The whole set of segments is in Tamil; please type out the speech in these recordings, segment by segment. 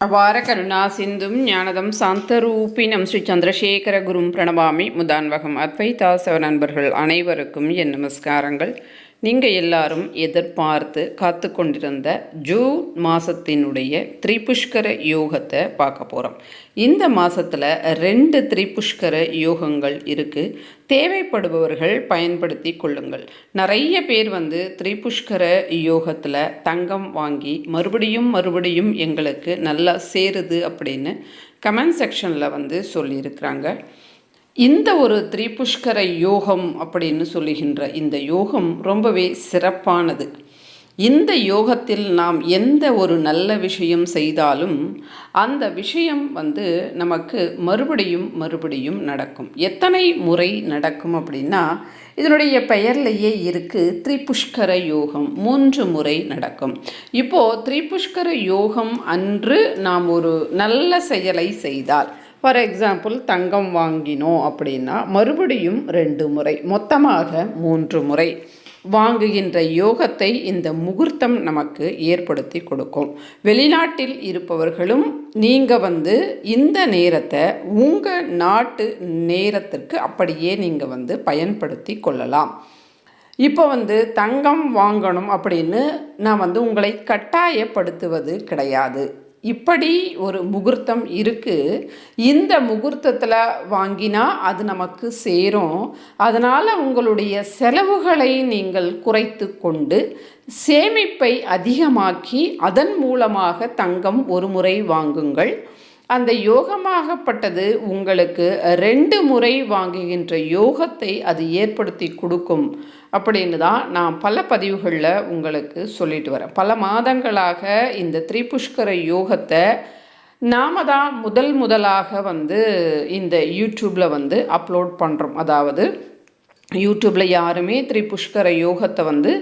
அபார கருணா சிந்தும் ஞானதம் சாந்தரூபினம் ஸ்ரீ சந்திரசேகர குரும் பிரணவாமி முதான்வகம் அத்வைதாசவ நண்பர்கள் அனைவருக்கும் என் நமஸ்காரங்கள். நீங்கள் எல்லாரும் எதிர்பார்த்து காத்து கொண்டிருந்த ஜூன் மாதத்தினுடைய திரிபுஷ்கர யோகத்தை பார்க்க போகிறோம் இந்த மாதத்தில் ரெண்டு திரிபுஷ்கர யோகங்கள் இருக்குது தேவைப்படுபவர்கள் பயன்படுத்தி கொள்ளுங்கள். நிறைய பேர் வந்து திரிபுஷ்கர யோகத்தில் தங்கம் வாங்கி மறுபடியும் மறுபடியும் எங்களுக்கு நல்லா சேருது அப்படின்னு கமெண்ட் செக்ஷனில் வந்து சொல்லியிருக்கிறாங்க. இந்த ஒரு திரிபுஷ்கர யோகம் அப்படின்னு சொல்லுகின்ற இந்த யோகம் ரொம்பவே சிறப்பானது. இந்த யோகத்தில் நாம் எந்த ஒரு நல்ல விஷயம் செய்தாலும் அந்த விஷயம் வந்து நமக்கு மறுபடியும் மறுபடியும் நடக்கும். எத்தனை முறை நடக்கும் அப்படின்னா இதனுடைய பெயர்லேயே இருக்குது திரிபுஷ்கர யோகம். மூன்று முறை நடக்கும். இப்போது திரிபுஷ்கர யோகம் அன்று நாம் ஒரு நல்ல செயலை செய்தால் ஃபார் எக்ஸாம்பிள் தங்கம் வாங்கினோம் அப்படின்னா மறுபடியும் ரெண்டு முறை மொத்தமாக மூன்று முறை வாங்குகின்ற யோகத்தை இந்த முகூர்த்தம் நமக்கு ஏற்படுத்தி கொடுக்கும். வெளிநாட்டில் இருப்பவர்களும் நீங்கள் வந்து இந்த நேரத்தை உங்கள் நாட்டு நேரத்திற்கு அப்படியே நீங்கள் வந்து பயன்படுத்தி கொள்ளலாம். இப்போ வந்து தங்கம் வாங்கணும் அப்படின்னு நான் வந்து உங்களை கட்டாயப்படுத்துவது கிடையாது. இப்படி ஒரு முகூர்த்தம் இருக்குது இந்த முகூர்த்தத்தில் வாங்கினா அது நமக்கு சேரும். அதனால் உங்களுடைய செலவுகளை நீங்கள் குறைத்து கொண்டு சேமிப்பை அதிகமாக்கி அதன் மூலமாக தங்கம் ஒரு முறை வாங்குங்கள். அந்த யோகமாகப்பட்டது உங்களுக்கு ரெண்டு முறை வாங்குகின்ற யோகத்தை அது ஏற்படுத்தி கொடுக்கும் அப்படின்னு தான் நான் பல பதிவுகளில் உங்களுக்கு சொல்லிட்டு வரேன். பல மாதங்களாக இந்த திரிபுஷ்கர யோகத்தை நாம தான் முதல் முதலாக வந்து இந்த யூடியூப்பில் வந்து அப்லோட் பண்ணுறோம் அதாவது யூடியூப்பில் யாருமே திரிபுஷ்கர யோகத்தை வந்து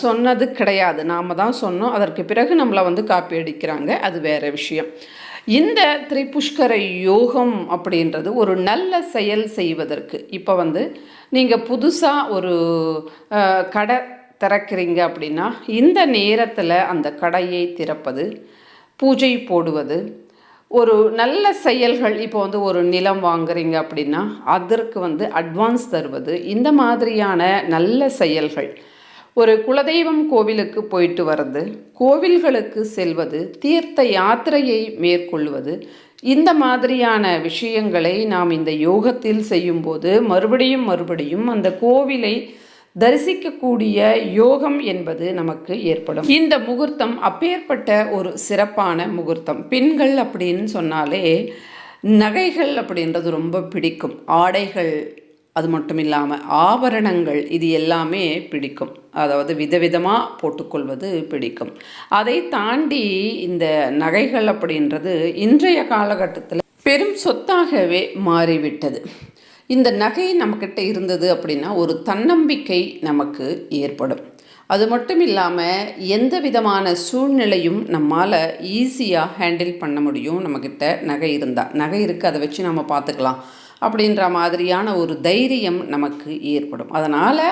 சொன்னது கிடையாது. நாம் தான் சொன்னோம். அதற்கு பிறகு நம்மளை வந்து காப்பி அடிக்கிறாங்க. அது வேறு விஷயம். இந்த திரிபுஷ்கர யோகம் அப்படின்றது ஒரு நல்ல செயல் செய்வதற்கு. இப்போ வந்து நீங்கள் புதுசாக ஒரு கடை திறக்கிறீங்க அப்படின்னா இந்த நேரத்தில் அந்த கடையை திறப்பது பூஜை போடுவது ஒரு நல்ல செயல்கள் இப்போ வந்து ஒரு நிலம் வாங்குறீங்க அப்படின்னா அதற்கு வந்து அட்வான்ஸ் தருவது இந்த மாதிரியான நல்ல செயல்கள். ஒரு குலதெய்வம் கோவிலுக்கு போயிட்டு வர்றது கோவில்களுக்கு செல்வது தீர்த்த யாத்திரையை மேற்கொள்வது இந்த மாதிரியான விஷயங்களை நாம் இந்த யோகத்தில் செய்யும்போது மறுபடியும் மறுபடியும் அந்த கோவிலை தரிசிக்கக்கூடிய யோகம் என்பது நமக்கு ஏற்படும். இந்த முகூர்த்தம் அப்பேற்பட்ட ஒரு சிறப்பான முகூர்த்தம். பெண்கள் அப்படின்னு சொன்னாலே நகைகள் அப்படின்றது ரொம்ப பிடிக்கும். ஆடைகள் அது மட்டும் இல்லாமல் ஆபரணங்கள் இது எல்லாமே பிடிக்கும். அதாவது விதவிதமாக போட்டுக்கொள்வது பிடிக்கும். அதை தாண்டி இந்த நகைகள் அப்படின்றது இன்றைய காலகட்டத்தில் பெரும் சொத்தாகவே மாறிவிட்டது. இந்த நகை நம்மக்கிட்ட இருந்தது அப்படின்னா ஒரு தன்னம்பிக்கை நமக்கு ஏற்படும். அது மட்டும் இல்லாமல் எந்த விதமான சூழ்நிலையும் நம்மால் ஈஸியாக ஹேண்டில் பண்ண முடியும். நம்மக்கிட்ட நகை இருந்தால் நகை இருக்குது அதை வச்சு நம்ம பார்த்துக்கலாம் அப்படின்ற மாதிரியான ஒரு தைரியம் நமக்கு ஏற்படும். அதனால்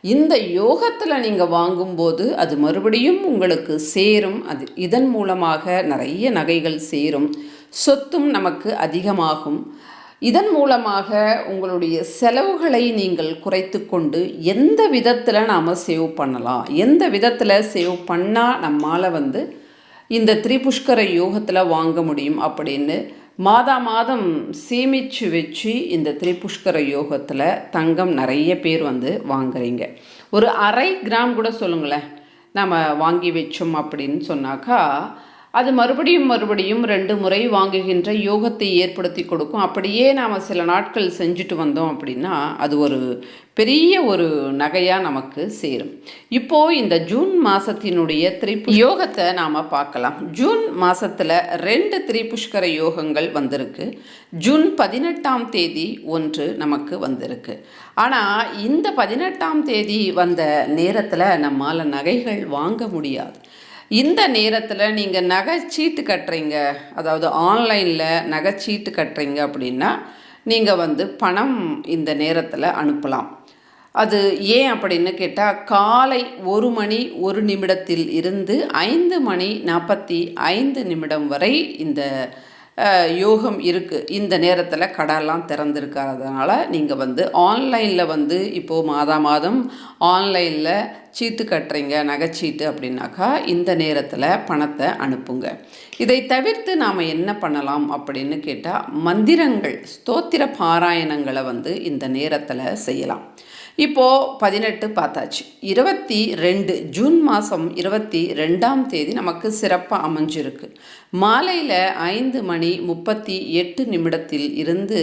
இந்த யோகத்தில் நீங்கள் வாங்கும்போது அது மறுபடியும் உங்களுக்கு சேரும். அது இதன் மூலமாக நிறைய நகைகள் சேரும். சொத்தும் நமக்கு அதிகமாகும். இதன் மூலமாக உங்களுடைய செலவுகளை நீங்கள் குறைத்து கொண்டு எந்த விதத்தில் நாம் சேவ் பண்ணலாம்? எந்த விதத்தில் சேவ் பண்ணால் நம்மால் வந்து இந்த திரிபுஷ்கர யோகத்தில் வாங்க முடியும் அப்படின்னு மாதா மாதம் சேமித்து வச்சு இந்த திரிபுஷ்கர யோகத்தில் தங்கம் நிறைய பேர் வந்து வாங்குறீங்க. ஒரு அரை கிராம் கூட சொல்லுங்களேன். நம்ம வாங்கி வச்சோம் அப்படின்னு சொன்னாக்கா அது மறுபடியும் மறுபடியும் ரெண்டு முறை வாங்குகின்ற யோகத்தை ஏற்படுத்தி கொடுக்கும். அப்படியே நாம் சில நாட்கள் செஞ்சுட்டு வந்தோம் அப்படின்னா அது ஒரு பெரிய ஒரு நகையாக நமக்கு சேரும். இப்போது இந்த ஜூன் மாதத்தினுடைய திரிபு யோகத்தை நாம் பார்க்கலாம். ஜூன் மாதத்தில் ரெண்டு திரிபுஷ்கர யோகங்கள் வந்திருக்கு. ஜூன் பதினெட்டாம் தேதி ஒன்று நமக்கு வந்திருக்கு. ஆனால் இந்த பதினெட்டாம் தேதி வந்த நேரத்தில் நம்மால் நகைகள் வாங்க முடியாது. இந்த நேரத்தில் நீங்கள் நகைச்சீட்டு கட்டுறீங்க. அதாவது ஆன்லைனில் நகைச்சீட்டு கட்டுறீங்க அப்படின்னா நீங்கள் வந்து பணம் இந்த நேரத்தில் அனுப்பலாம். அது ஏன் அப்படின்னு கேட்டால் காலை ஒரு மணி ஒரு நிமிடத்தில் இருந்து ஐந்து மணி நாற்பத்தி ஐந்து நிமிடம் வரை இந்த யோகம் இருக்குது இந்த நேரத்தில் கடைலாம் திறந்திருக்கிறதுனால நீங்கள் வந்து ஆன்லைனில் வந்து இப்போது மாதா மாதம் ஆன்லைனில் சீட்டு கட்டுறீங்க நகைச்சீட்டு அப்படின்னாக்கா இந்த நேரத்தில் பணத்தை அனுப்புங்க. இதை தவிர்த்து நாம் என்ன பண்ணலாம் அப்படின்னு கேட்டால் மந்திரங்கள் ஸ்தோத்திர பாராயணங்களை வந்து இந்த நேரத்தில் செய்யலாம். இப்போது பதினெட்டு பார்த்தாச்சு. இருபத்தி ரெண்டு ஜூன் மாதம் இருபத்தி ரெண்டாம் தேதி நமக்கு சிறப்பாக அமைஞ்சிருக்கு. மாலையில் ஐந்து மணி முப்பத்தி எட்டு நிமிடத்தில் இருந்து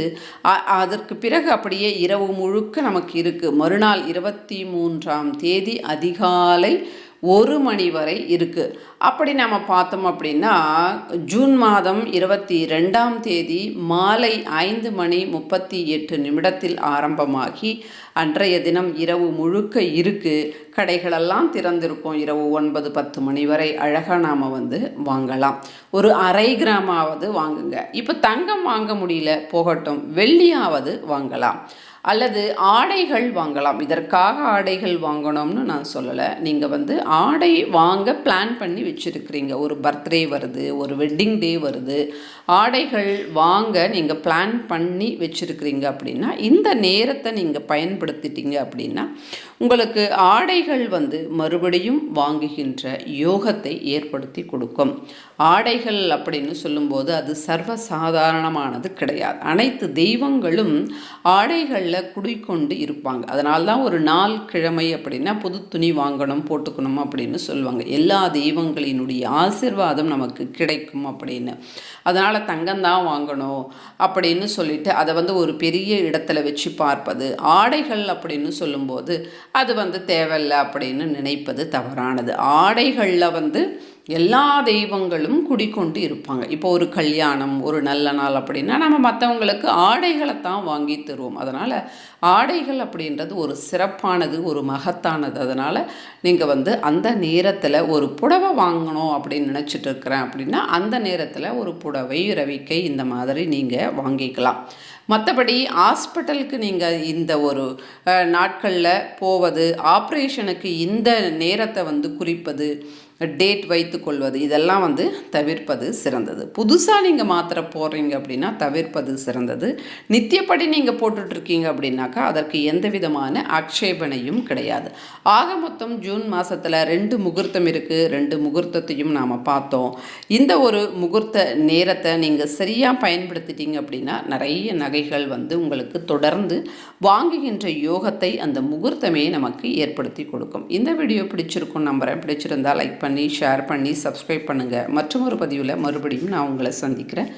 அதற்கு பிறகு அப்படியே இரவு முழுக்க நமக்கு இருக்குது மறுநாள் இருபத்தி மூன்றாம் தேதி அதிகாலை ஒரு மணி வரை இருக்குது அப்படி நம்ம பார்த்தோம் அப்படின்னா ஜூன் மாதம் இருபத்தி ரெண்டாம் தேதி மாலை ஐந்து மணி முப்பத்தி எட்டு நிமிடத்தில் ஆரம்பமாகி அன்றைய தினம் இரவு முழுக்க இருக்குது கடைகளெல்லாம் திறந்திருக்கும். இரவு ஒன்பது பத்து மணி வரை அழகாக நாம் வந்து வாங்கலாம். ஒரு அரை கிராமாவது வாங்குங்க. இப்போ தங்கம் வாங்க முடியல போகட்டும். வெள்ளியாவது வாங்கலாம். அல்லது ஆடைகள் வாங்கலாம். இதற்காக ஆடைகள் வாங்கணும்னு நான் சொல்லலை. நீங்கள் வந்து ஆடை வாங்க பிளான் பண்ணி வச்சுருக்கிறீங்க. ஒரு பர்த்டே வருது ஒரு வெட்டிங் டே வருது. ஆடைகள் வாங்க நீங்கள் பிளான் பண்ணி வச்சுருக்கிறீங்க அப்படின்னா இந்த நேரத்தை நீங்கள் பயன்படுத்திட்டீங்க அப்படின்னா உங்களுக்கு ஆடைகள் வந்து மறுபடியும் வாங்குகின்ற யோகத்தை ஏற்படுத்தி கொடுக்கும். ஆடைகள் அப்படின்னு சொல்லும்போது அது சர்வ சாதாரணமானது கிடையாது. அனைத்து தெய்வங்களும் ஆடைகளில் குடிக்கொண்டு இருப்பாங்க. அதனால தான் ஒரு நாள் கிழமை அப்படின்னா புது துணி வாங்கணும் போட்டுக்கணும் அப்படின்னு சொல்லுவாங்க. எல்லா தெய்வங்களினுடைய ஆசிர்வாதம் நமக்கு கிடைக்கும் அப்படின்னு. அதனால் தங்கம்தான் வாங்கணும் அப்படின்னு சொல்லிட்டு அதை வந்து ஒரு பெரிய இடத்துல வச்சு பார்ப்பது ஆடைகள் அப்படின்னு சொல்லும்போது அது வந்து தேவையில்லை அப்படின்னு நினைப்பது தவறானது. ஆடைகளில் வந்து எல்லா தெய்வங்களும் குடிக்கொண்டு இருப்பாங்க. இப்போ ஒரு கல்யாணம் ஒரு நல்ல நாள் அப்படின்னா நம்ம மற்றவங்களுக்கு ஆடைகளை தான் வாங்கி தருவோம். அதனால் ஆடைகள் அப்படின்றது ஒரு சிறப்பானது ஒரு மகத்தானது. அதனால் நீங்கள் வந்து அந்த நேரத்தில் ஒரு புடவை வாங்கணும் அப்படின்னு நினச்சிட்டு இருக்கிறேன் அப்படின்னா அந்த நேரத்தில் ஒரு புடவை ரவிக்கை இந்த மாதிரி நீங்கள் வாங்கிக்கலாம். மற்றபடி ஹாஸ்பிட்டலுக்கு நீங்கள் இந்த ஒரு நாட்களில் போவது ஆப்ரேஷனுக்கு இந்த நேரத்தை வந்து குறிப்பது டேட் வைத்து கொள்வது இதெல்லாம் வந்து தவிர்ப்பது சிறந்தது. புதுசாக நீங்கள் மாத்திரை போடுறீங்க அப்படின்னா தவிர்ப்பது சிறந்தது. நித்தியப்படி நீங்கள் போட்டுட்ருக்கீங்க அப்படின்னாக்கா அதற்கு எந்த விதமான ஆக்ஷேபனையும் கிடையாது. ஆக மொத்தம் ஜூன் மாதத்தில் ரெண்டு முகூர்த்தம் இருக்குது ரெண்டு முகூர்த்தத்தையும் நாம் பார்த்தோம். இந்த ஒரு முகூர்த்த நேரத்தை நீங்கள் சரியாக பயன்படுத்திட்டீங்க அப்படின்னா நிறைய நகைகள் வந்து உங்களுக்கு தொடர்ந்து வாங்குகின்ற யோகத்தை அந்த முகூர்த்தமே நமக்கு ஏற்படுத்தி கொடுக்கும். இந்த வீடியோ பிடிச்சிருக்கும் நம்புகிறேன் பிடிச்சிருந்தால் லைக் பண்ணி பண்ணி ஷேர் பண்ணி சப்ஸ்கிரைப் பண்ணுங்கள் மற்றும் ஒரு பதிவில் மறுபடியும் நான் உங்களை சந்திக்கிறேன்.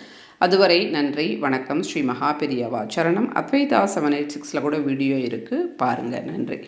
அதுவரை நன்றி வணக்கம். ஸ்ரீ மகாபெரியவா சரணம். அத்வைதா செவன் எயிட் சிக்ஸில் கூட வீடியோ இருக்குது பாருங்கள் நன்றி.